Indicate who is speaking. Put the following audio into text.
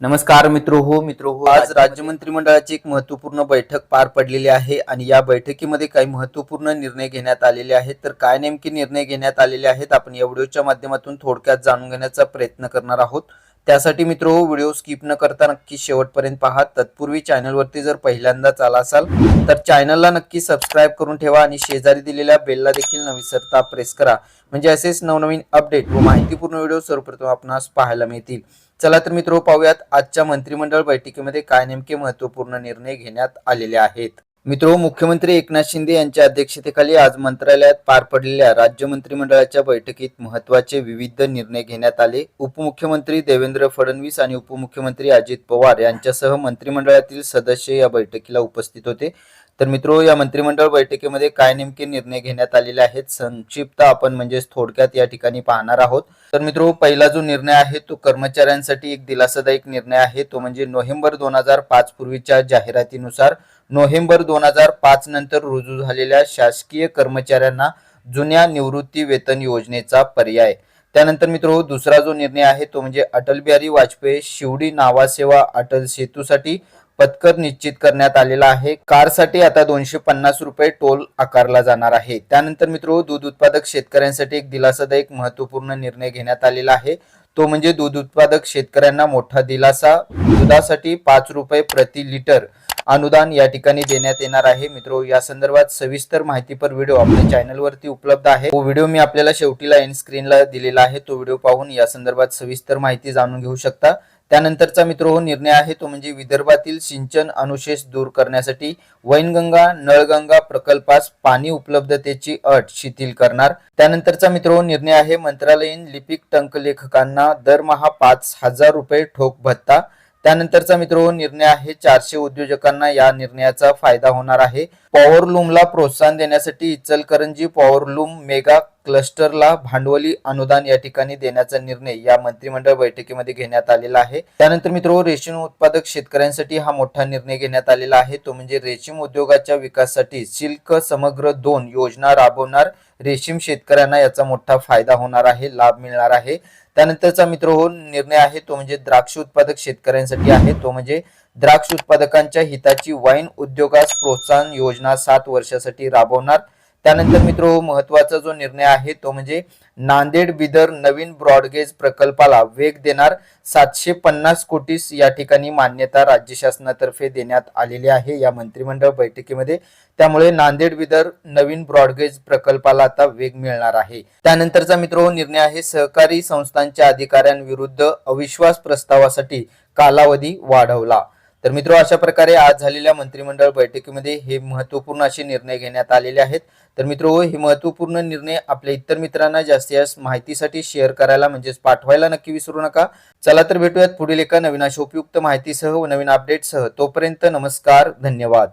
Speaker 1: नमस्कार मित्रो हो मित्रो हो आज राज्य मंत्रिमंडळाची एक महत्त्वपूर्ण बैठक पार पडलेली आहे आणि या बैठकीमध्ये काही महत्त्वपूर्ण निर्णय घेण्यात आलेले आहेत. तर काय नेमके निर्णय घेण्यात आलेले आहेत आपण या व्हिडिओच्या माध्यमातून थोडक्यात जाणून घेण्याचा प्रयत्न करणार आहोत. त्यासाठी मित्रो व्हिडिओ स्किप न करता नक्की शेवटपर्यंत पहा. तत्पूर्वी चॅनलवरती जर पहिल्यांदाच आला असाल तर चॅनलला नक्की सबस्क्राईब करून ठेवा आणि शेजारी दिलेल्या बेलला देखील न विसरता प्रेस करा. म्हणजे असेच नवनवीन अपडेट व माहितीपूर्ण व्हिडिओ सर्वप्रथम आपणास पाहायला मिळतील. चला तर मित्रो पाहूयात आजच्या मंत्रिमंडळ बैठकीमध्ये काय नेमके महत्त्वपूर्ण निर्णय घेण्यात आलेले आहेत. मित्रो मुख्यमंत्री एकनाथ शिंदे यांच्या अध्यक्षतेखाली आज मंत्रालयात पार पडलेल्या राज्य मंत्रिमंडळाच्या बैठकीत महत्त्वाचे विविध निर्णय घेण्यात आले. उपमुख्यमंत्री देवेंद्र फडणवीस आणि उपमुख्यमंत्री अजित पवार यांच्यासह मंत्रिमंडळातील सदस्य या बैठकीला उपस्थित होते. तर मित्रो या मंत्रिमंडळ बैठकीमध्ये काय नेमके निर्णय घेण्यात आलेले आहेत संक्षिप्त आपण म्हणजेच थोडक्यात या ठिकाणी पाहणार आहोत. तर मित्रो पहिला जो निर्णय आहे तो कर्मचाऱ्यांसाठी एक दिलासादायक निर्णय आहे. तो म्हणजे नोव्हेंबर दोन हजार पाच पूर्वीच्या जाहिरातीनुसार नोव्हेंबर दोन हजार पाच नंतर रुजू झालेल्या शासकीय कर्मचाऱ्यांना जुन्या निवृत्ती वेतन योजनेचा पर्याय. त्यानंतर मित्रो दुसरा जो निर्णय आहे तो म्हणजे अटल बिहारी वाजपेयी शिवडी नावासेवा अटल सेतूसाठी पत्कर निश्चित करण्यात आलेला आहे. कारसाठी आता दोनशे पन्नास रुपये टोल आकारला जाणार आहे. त्यानंतर मित्रो दूध उत्पादक शेतकऱ्यांसाठी एक दिलासादायक महत्त्वपूर्ण निर्णय घेण्यात आलेला आहे. तो म्हणजे दूध उत्पादक शेतकऱ्यांना मोठा दिलासा. दुधासाठी पाच रुपये प्रति लिटर अनुदान या ठिकाणी देण्यात येणार आहे. मित्रो या संदर्भात सविस्तर माहितीपर व्हिडिओ आपल्या चॅनलवरती उपलब्ध आहे. तो व्हिडिओ मी आपल्याला शेवटीला एंड स्क्रीनला दिलेला आहे. तो व्हिडिओ पाहून या संदर्भात सविस्तर माहिती जाणून घेऊ शकता. त्यानंतरचा मित्र हो निर्णय आहे तो म्हणजे विदर्भातील सिंचन अनुशेष दूर करण्यासाठी वैनगंगा नळगंगा प्रकल्पास पाणी उपलब्धतेची अट शिथिल करणार. त्यानंतरचा मित्र हो निर्णय आहे मंत्रालयीन लिपिक टंकलेखकांना दरमहा पाच हजार रुपये ठोक भत्ता. त्यानंतरचा मित्र हो, निर्णय आहे चारशे उद्योजकांना या निर्णयाचा फायदा होणार आहे. पॉवरलूमला प्रोत्साहन देण्यासाठी इचलकरंजी पॉवरलूम मेगा क्लस्टरला भांडवली अनुदान या ठिकाणी देण्याचा निर्णय या मंत्रिमंडळ बैठकीमध्ये घेण्यात आलेला आहे. त्यानंतर मित्र रेशीम उत्पादक शेतकऱ्यांसाठी हा मोठा निर्णय घेण्यात आलेला आहे. तो म्हणजे रेशीम उद्योगाच्या विकासासाठी सिल्क समग्र दोन योजना राबवणार रेशीम शेतकऱ्यांना याचा मोठा फायदा होणार आहे लाभ मिळणार आहे. त्यानंतरचा मित्र हो निर्णय आहे तो म्हणजे द्राक्ष उत्पादक शेतकऱ्यांसाठी आहे. तो म्हणजे द्राक्ष उत्पादकांच्या हिताची वाईन उद्योगास प्रोत्साहन योजना सात वर्षासाठी राबवणार. त्यानंतर मित्र महत्त्वाचा जो निर्णय आहे तो म्हणजे नांदेड बिदर नवीन ब्रॉडगेज प्रकल्पाला वेग देणार सातशे पन्नास कोटीस या ठिकाणी मान्यता राज्य शासनातर्फे देण्यात आलेली आहे या मंत्रिमंडळ बैठकीमध्ये. त्यामुळे नांदेड बिदर नवीन ब्रॉडगेज प्रकल्पाला आता वेग मिळणार आहे. त्यानंतरचा मित्र निर्णय आहे सहकारी संस्थांच्या अधिकाऱ्यांविरुद्ध अविश्वास प्रस्तावासाठी कालावधी वाढवला. तर मित्र अशा प्रकारे आज झालेल्या मंत्रिमंडळ बैठकीमध्ये हे महत्त्वपूर्ण असे निर्णय घेण्यात आलेले आहेत. तर मित्र हे महत्त्वपूर्ण निर्णय आपल्या इतर मित्रांना जास्तीत जास्त माहितीसाठी शेअर करायला म्हणजेच पाठवायला नक्की विसरू नका. चला तर भेटूयात पुढील एका नवीन अशा उपयुक्त माहितीसह व नवीन अपडेटसह तोपर्यंत नमस्कार धन्यवाद.